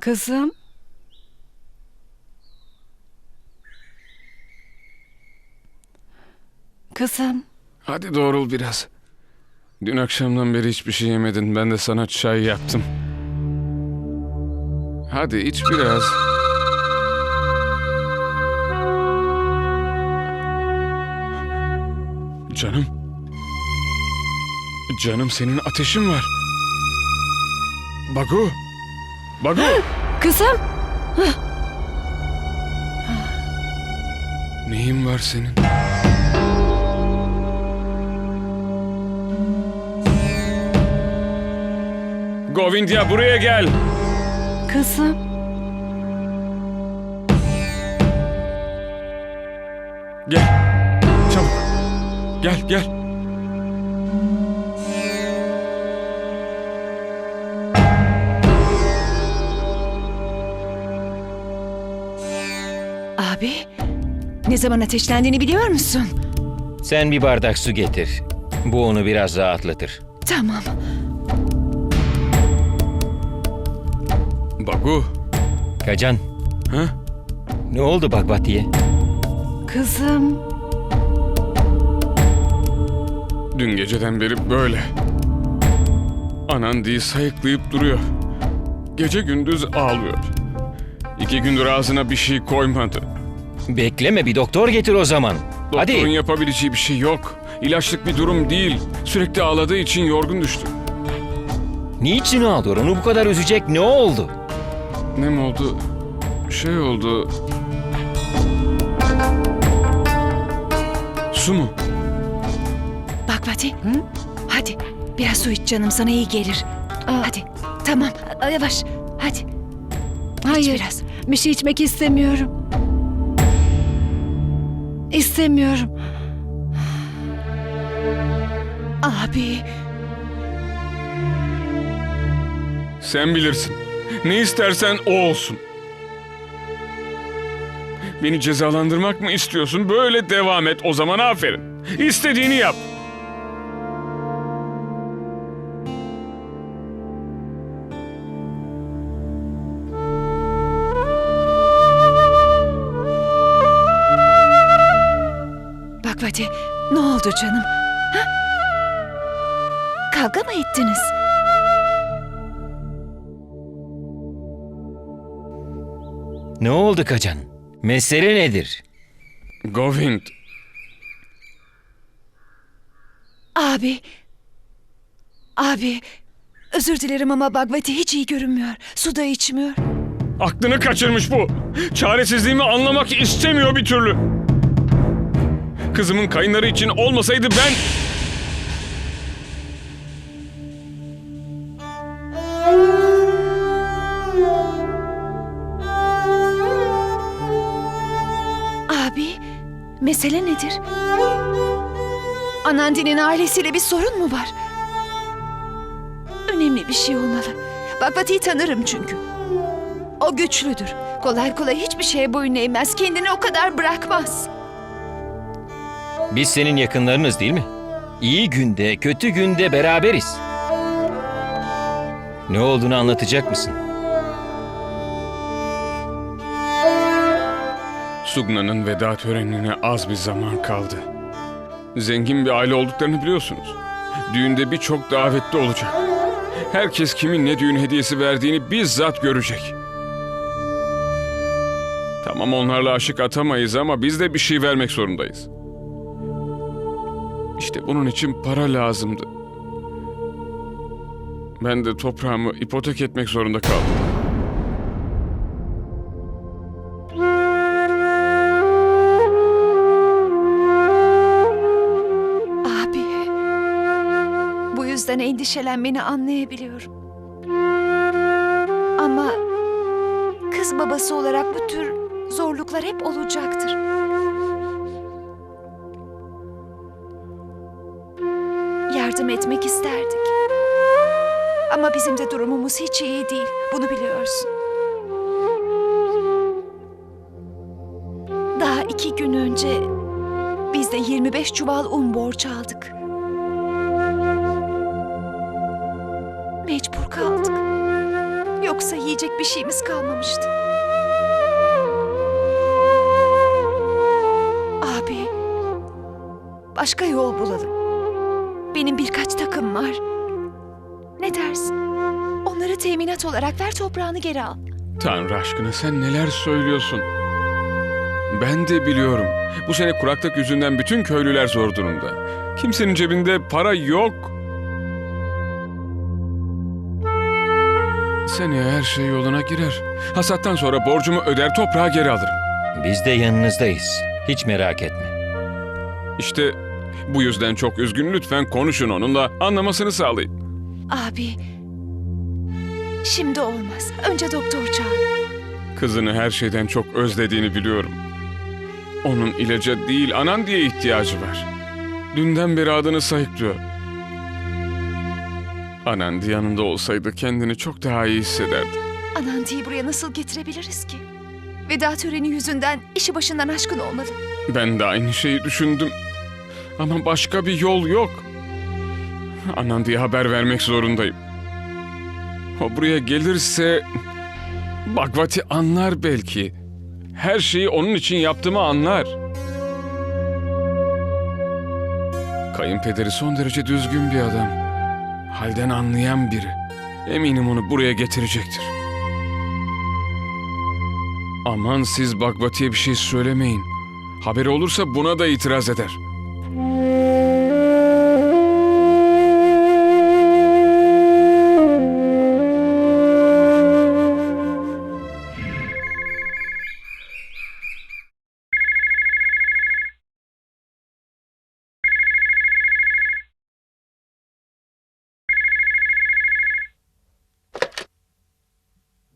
Kızım. Kızım. Hadi doğrul biraz. Dün akşamdan beri hiçbir şey yemedin. Ben de sana çay yaptım. Hadi iç biraz. Canım. Canım senin ateşin var. Bagu. Bagu. Kızım. Neyin var senin? Govindya buraya gel. Kızım. Gel. Çabuk. Gel gel. Abi. Ne zaman ateşlendiğini biliyor musun? Sen bir bardak su getir. Bu onu biraz rahatlatır. Tamam. Bagu. Kacan, Ha? ne oldu Bakbati'ye? Kızım. Dün geceden beri böyle. Anan diye sayıklayıp duruyor. Gece gündüz ağlıyor. İki gündür ağzına bir şey koymadı. Bekleme bir doktor getir o zaman. Doktorun Hadi. yapabileceği bir şey yok. İlaçlık bir durum değil. Sürekli ağladığı için yorgun düştü. Niçin ağlıyor? Onu bu kadar üzecek ne oldu? Ne mi oldu? Şey oldu. Su mu? Bak Fatih. Hadi. Biraz su iç canım sana iyi gelir. Hadi. Tamam. Yavaş. Hadi. Hayır. biraz. Bir şey içmek istemiyorum. İstemiyorum. Abi. Sen bilirsin. Ne istersen o olsun. Beni cezalandırmak mı istiyorsun? Böyle devam et. O zaman aferin. İstediğini yap. Fatih. Ne oldu canım? Ha? Kavga mı ettiniz? Ne oldu Kacan? Mesele nedir? Govind. Abi. Abi. Özür dilerim ama Bagvati hiç iyi görünmüyor. Su da içmiyor. Aklını kaçırmış bu. Çaresizliğimi anlamak istemiyor bir türlü. Kızımın kayınları için olmasaydı ben... Abi, mesele nedir? Anandi'nin ailesiyle bir sorun mu var? Önemli bir şey olmalı. Bagvati'yi tanırım çünkü. O güçlüdür. Kolay kolay hiçbir şeye boyun eğmez. Kendini o kadar bırakmaz. Biz senin yakınlarınız değil mi? İyi günde, kötü günde beraberiz. Ne olduğunu anlatacak mısın? Sugna'nın veda törenine az bir zaman kaldı. Zengin bir aile olduklarını biliyorsunuz. Düğünde birçok davetli olacak. Herkes kimin ne düğün hediyesi verdiğini bizzat görecek. Tamam onlarla aşık atamayız ama biz de bir şey vermek zorundayız. İşte bunun için para lazımdı. Ben de toprağımı ipotek etmek zorunda kaldım. Abi, bu yüzden endişelenmeni anlayabiliyorum. Ama kız babası olarak bu tür zorluklar hep olacaktır. Etmek isterdik. Ama bizim de durumumuz hiç iyi değil. Bunu biliyorsun. Daha iki gün önce biz de 25 çuval un borç aldık. Mecbur kaldık. Yoksa yiyecek bir şeyimiz kalmamıştı. Abi, başka yol bulalım. Benim birkaç takım var. Ne dersin? Onları teminat olarak ver toprağını geri al. Tanrı aşkına sen neler söylüyorsun? Ben de biliyorum. Bu sene kuraklık yüzünden bütün köylüler zor durumda. Kimsenin cebinde para yok. Seneye her şey yoluna girer. Hasattan sonra borcumu öder toprağı geri alırım. Biz de yanınızdayız. Hiç merak etme. İşte bu yüzden çok üzgün lütfen konuşun onunla anlamasını sağlayın. Abi, şimdi olmaz. Önce doktor çağır. Kızını her şeyden çok özlediğini biliyorum. Onun ilaca değil anan diye ihtiyacı var. Dünden beri adını sayıklıyor. Anandi yanında olsaydı kendini çok daha iyi hissederdi. Anandi'yi buraya nasıl getirebiliriz ki? Veda töreni yüzünden işi başından aşkın olmalı. Ben de aynı şeyi düşündüm. Ama başka bir yol yok. Anandi'ye haber vermek zorundayım. O buraya gelirse... Bagvati anlar belki. Her şeyi onun için yaptığımı anlar. Kayınpederi son derece düzgün bir adam. Halden anlayan biri. Eminim onu buraya getirecektir. Aman siz Bagvati'ye bir şey söylemeyin. Haberi olursa buna da itiraz eder.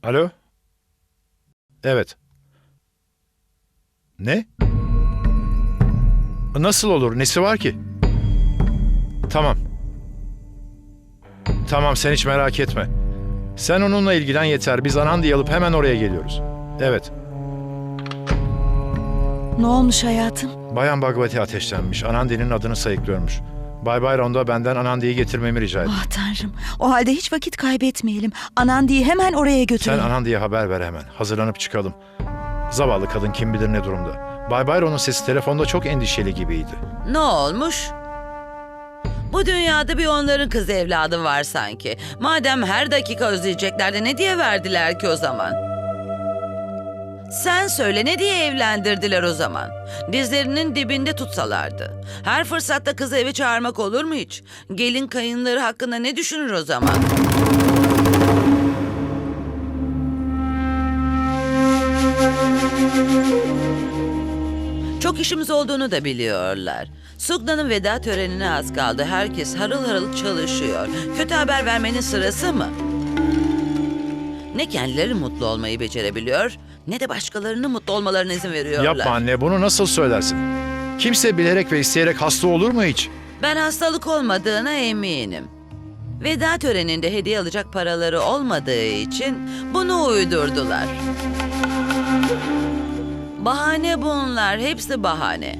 Alo? Evet. Ne? Nasıl olur? Nesi var ki? Tamam. Tamam sen hiç merak etme. Sen onunla ilgilen yeter. Biz Anandi'yi alıp hemen oraya geliyoruz. Evet. Ne olmuş hayatım? Bayan Bhagavati ateşlenmiş. Anandi'nin adını sayıklıyormuş. Bay Bayron da benden Anandi'yi getirmemi rica etti. Ah tanrım. O halde hiç vakit kaybetmeyelim. Anandi'yi hemen oraya Sen götürelim. Anandi'ye haber ver hemen. Hazırlanıp çıkalım. Zavallı kadın kim bilir ne durumda. Bay Bayron'un sesi telefonda çok endişeli gibiydi. Ne olmuş? Bu dünyada bir onların kız evladı var sanki. Madem her dakika özleyecekler de ne diye verdiler ki o zaman? Sen söyle ne diye evlendirdiler o zaman? Dizlerinin dibinde tutsalardı. Her fırsatta kızı eve çağırmak olur mu hiç? Gelin kayınları hakkında ne düşünür o zaman? Çok işimiz olduğunu da biliyorlar. Sugna'nın veda törenine az kaldı. Herkes harıl harıl çalışıyor. Kötü haber vermenin sırası mı? Ne kendileri mutlu olmayı becerebiliyor ne de başkalarının mutlu olmalarına izin veriyorlar. Yapma anne bunu nasıl söylersin? Kimse bilerek ve isteyerek hasta olur mu hiç? Ben hastalık olmadığına eminim. Veda töreninde hediye alacak paraları olmadığı için bunu uydurdular. Bahane bunlar, hepsi bahane.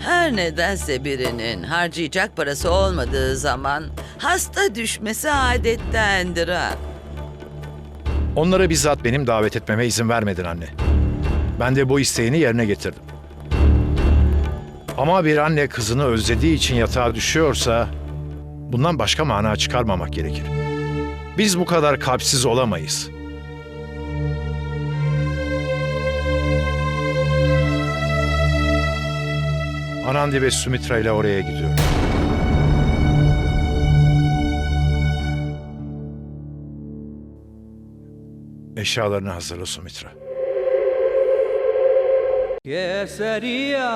Her nedense birinin harcayacak parası olmadığı zaman hasta düşmesi adettendir ha. Onlara bizzat benim davet etmeme izin vermedin anne. Ben de bu isteğini yerine getirdim. Ama bir anne kızını özlediği için yatağa düşüyorsa bundan başka mana çıkarmamak gerekir. Biz bu kadar kalpsiz olamayız. Anandi ve Sumitra ile oraya gidiyor. Eşyalarını hazırla Sumitra. Keseriya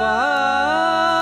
Bağ